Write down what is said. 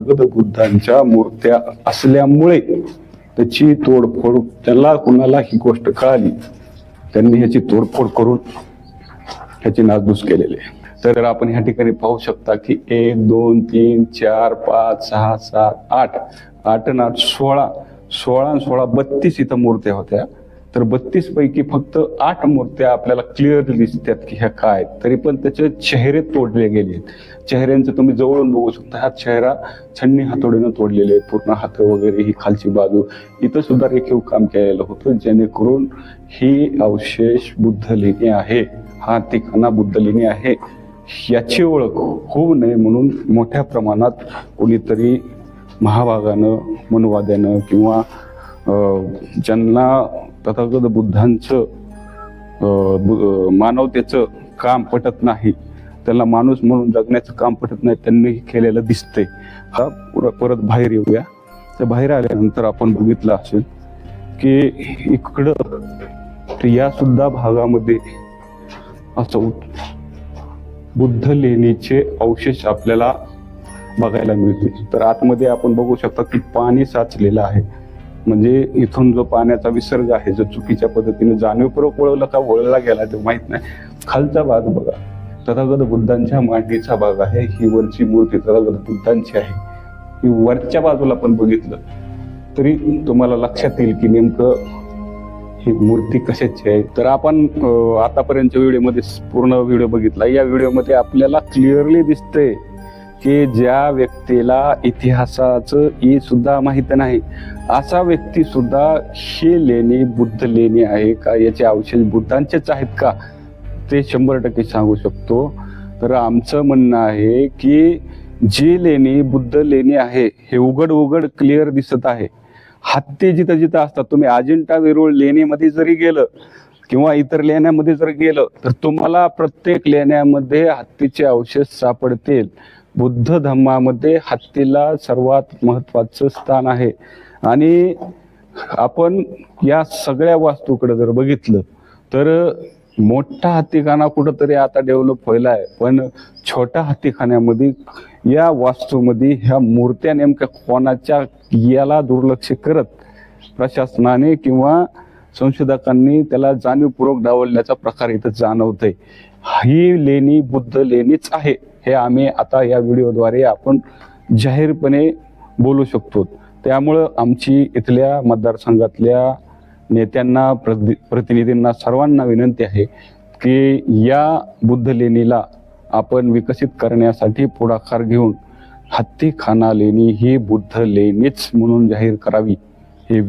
गौतम बुद्धांच्या मूर्त्या असल्यामुळे त्याची तोडफोड त्याला कुणाला ही गोष्ट कळाली त्यांनी ह्याची तोडफोड करून ह्याची नासधूस केलेली आहे. तर आपण ह्या ठिकाणी पाहू शकता की एक दोन तीन चार पाच सहा सात आठ आठ आठ सोळा सोळा सोळा बत्तीस इथं मूर्त्या होत्या. तर बत्तीस पैकी फक्त आठ मूर्त्या आपल्याला क्लिअर दिसतात की ह्या काय आहेत. तरी पण त्याचे चेहरे तोडले गेले आहेत चेहऱ्यांचं तुम्ही जवळून बघू शकता हा चेहरा छन्नी हातोडीनं तोडलेले आहेत पूर्ण हात वगैरे ही खालची बाजू इथं सुद्धा रेखीव काम केलेलं होतं जेणेकरून ही अवशेष बुद्ध लेणी आहे. हा तिखाना बुद्ध लेणी आहे. याची ओळख होऊ नये म्हणून मोठ्या प्रमाणात कोणीतरी महाभागानं मनवाद्यानं किंवा ज्यांना तथागत बुद्धांचं मानवतेचं काम पटत नाही. त्यांना माणूस म्हणून जगण्याचं काम पटत नाही त्यांनी केलेलं दिसतंय. हा परत बाहेर येऊया. तर बाहेर आल्यानंतर आपण बघितलं असेल की इकडं या सुद्धा भागामध्ये असं बुद्ध लेणीचे अवशेष आपल्याला बघायला मिळते तर आतमध्ये आपण बघू शकता की पाणी साचलेलं आहे. म्हणजे इथून जो पाण्याचा विसर्ग आहे जो चुकीच्या पद्धतीने जाणीवपूर्वक वळवला का वळला गेला ते माहीत नाही. खालचा भाग बघा. तथागत बुद्धांच्या मांडीचा भाग आहे. ही वरची मूर्ती तथागत बुद्धांची आहे. ही वरच्या बाजूला पण बघितलं. तरी तुम्हाला लक्षात येईल की नेमकं ही मूर्ती कशाची आहे. तर आपण आतापर्यंतच्या व्हिडिओमध्ये पूर्ण व्हिडिओ बघितला. या व्हिडिओमध्ये आपल्याला क्लिअरली दिसतंय की ज्या व्यक्तीला इतिहासाचं हे सुद्धा माहीत नाही असा व्यक्ती सुद्धा ही लेणी बुद्ध लेणी आहे का? याचे अवशेष बुद्धांचेच आहेत का? ते शंभर टक्के सांगू शकतो. तर आमचं म्हणणं आहे की जी लेणी बुद्ध लेणी आहे हे उघड उघड क्लिअर दिसत आहे. हत्ती जिथं जिथं असतात तुम्ही अजिंठा वेरूळ लेणीमध्ये जरी गेलं किंवा इतर लेण्यामध्ये जर गेलं तर तुम्हाला प्रत्येक लेण्यामध्ये हत्तीचे अवशेष सापडतील. बुद्ध धम्मामध्ये हत्तीला सर्वात महत्वाचं स्थान आहे. आणि आपण या सगळ्या वास्तूकडे जर बघितलं तर मोठा हत्तीखाना कुठंतरी आता डेव्हलप व्हायला आहे. पण छोट्या हत्तीखान्यामध्ये या वास्तूमध्ये ह्या मूर्त्या नेमक्या कोणाच्या याला दुर्लक्ष करत? प्रशासनाने किंवा संशोधकांनी त्याला जाणीवपूर्वक डावलण्याचा प्रकार इथं जाणवतोय. ही लेणी बुद्ध लेणीच आहे हे आम्ही आता या व्हिडिओद्वारे आपण जाहीरपणे बोलू शकतो. त्यामुळं आमची इथल्या मतदारसंघातल्या नेत्यांना प्रति प्रतिनिधींना सर्वांना विनंती आहे की या बुद्ध लेणीला आपण विकसित करण्यासाठी पुढाकार घेऊन हत्तीखाना लेणी ही बुद्ध लेणीच म्हणून जाहीर करावी.